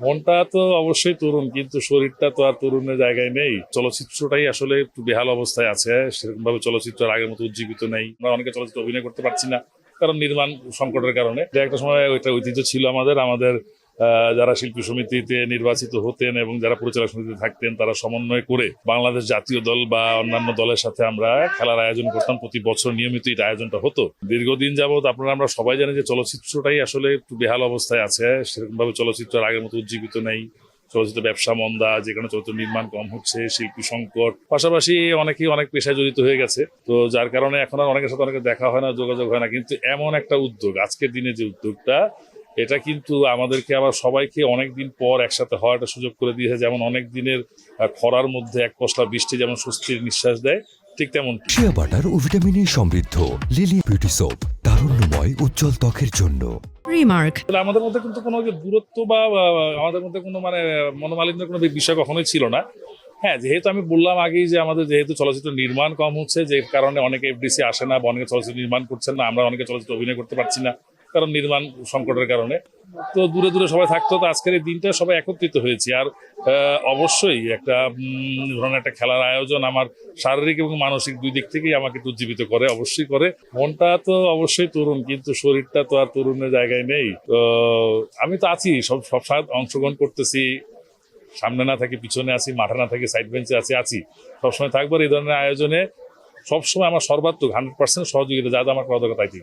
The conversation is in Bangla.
মনটা তো অবশ্যই তরুণ, কিন্তু শরীরটা তো আর তরুণের জায়গায় নেই। চলচ্চিত্রটাই আসলে একটু বেহাল অবস্থায় আছে সেরকম ভাবে চলচ্চিত্র আগের মতো উজ্জীবিত নেই। আমরা অনেকে চলচ্চিত্র অভিনয় করতে পারছি না, কারণ নির্মাণ সংকটের কারণে। একটা সময় ওইটা ঐতিহ্য ছিল আমাদের আমাদের যারা শিল্পী সমিতিতে নির্বাচিত হতেন এবং যারা পরিচালক সমিতিতে থাকতেন, তারা সমন্বয় করে বাংলাদেশ জাতীয় দল বা অন্যান্য দলের সাথে আমরা খেলার আয়োজন করতাম। প্রতি বছর নিয়মিত এটা আয়োজনটা হতো। দীর্ঘদিন যাবত আপনারা, আমরা সবাই জানি যে চলচ্চিত্রটাই আসলে একটু বেহাল অবস্থায় আছে। সেরকমভাবে চলচ্চিত্র আগের মতো উজ্জীবিত নেই। চলচ্চিত্র ব্যবসা মন্দা, যেখানে চলচ্চিত্র নির্মাণ কম হচ্ছে, শিল্পী সংকট। পাশাপাশি অনেকেই অনেক পেশায় জড়িত হয়ে গেছে। তো যার কারণে এখন আর অনেকের সাথে অনেকে দেখা হয় না, যোগাযোগ হয় না। কিন্তু এমন একটা উদ্যোগ, আজকের দিনে যে উদ্যোগটা এটা কিন্তু আমাদেরকে আবার সবাইকে অনেক দিন পর একসাথে হওয়াটা সুযোগ করে দিয়েছে। যেমন অনেক দিনের খরার মধ্যে এক পশলা বৃষ্টি যেমন স্বস্তির নিঃশ্বাস দেয় ঠিক তেমন শিয়া বাটার ও ভিটামিনে সমৃদ্ধ। লিলি বিউটি সোপ তারুণ্যময় উজ্জ্বল ত্বকের জন্য। রিমার্ক তাহলে আমাদের মধ্যে কিন্তু কোনো যে দূরত্ব বা বা আমাদের মধ্যে কোনো মানে মনোমালিন্যের কোনো বিষয় কখনোই ছিল না। হ্যাঁ যেহেতু আমি বললাম আগেই যে আমাদের যেহেতু চলচ্চিত্র নির্মাণ কম হচ্ছে যে কারণে অনেকে এফডিসি আসে না বা অনেকে চলচ্চিত্র নির্মাণ করছেন না আমরা অনেকে চলচ্চিত্র অভিনয় করতে পারছি না। কারণ নির্মাণ সংকটের কারণে। তো দূরে দূরে সবাই থাকতো, তো আজকের এই দিনটা সবাই একত্রিত হয়েছি। আর অবশ্যই একটা ধরনের একটা খেলার আয়োজন আমার শারীরিক এবং মানসিক দুই দিক থেকেই আমাকে একটু উজ্জীবিত করে, অবশ্যই করে। মনটা তো অবশ্যই তরুণ, কিন্তু শরীরটা তো আর তরুণের জায়গায় নেই। তো আমি তো আছি, সব সব অংশগ্রহণ করতেছি। সামনে না থাকি, পিছনে আছি, মাঠে না থাকি সাইড বেঞ্চে আছি আছি। সবসময় থাকব আর এই ধরনের আয়োজনে সবসময় আমার সর্বাত্মক হান্ড্রেড পার্সেন্ট সহযোগিতা, যা যা আমার করা দরকার তাই।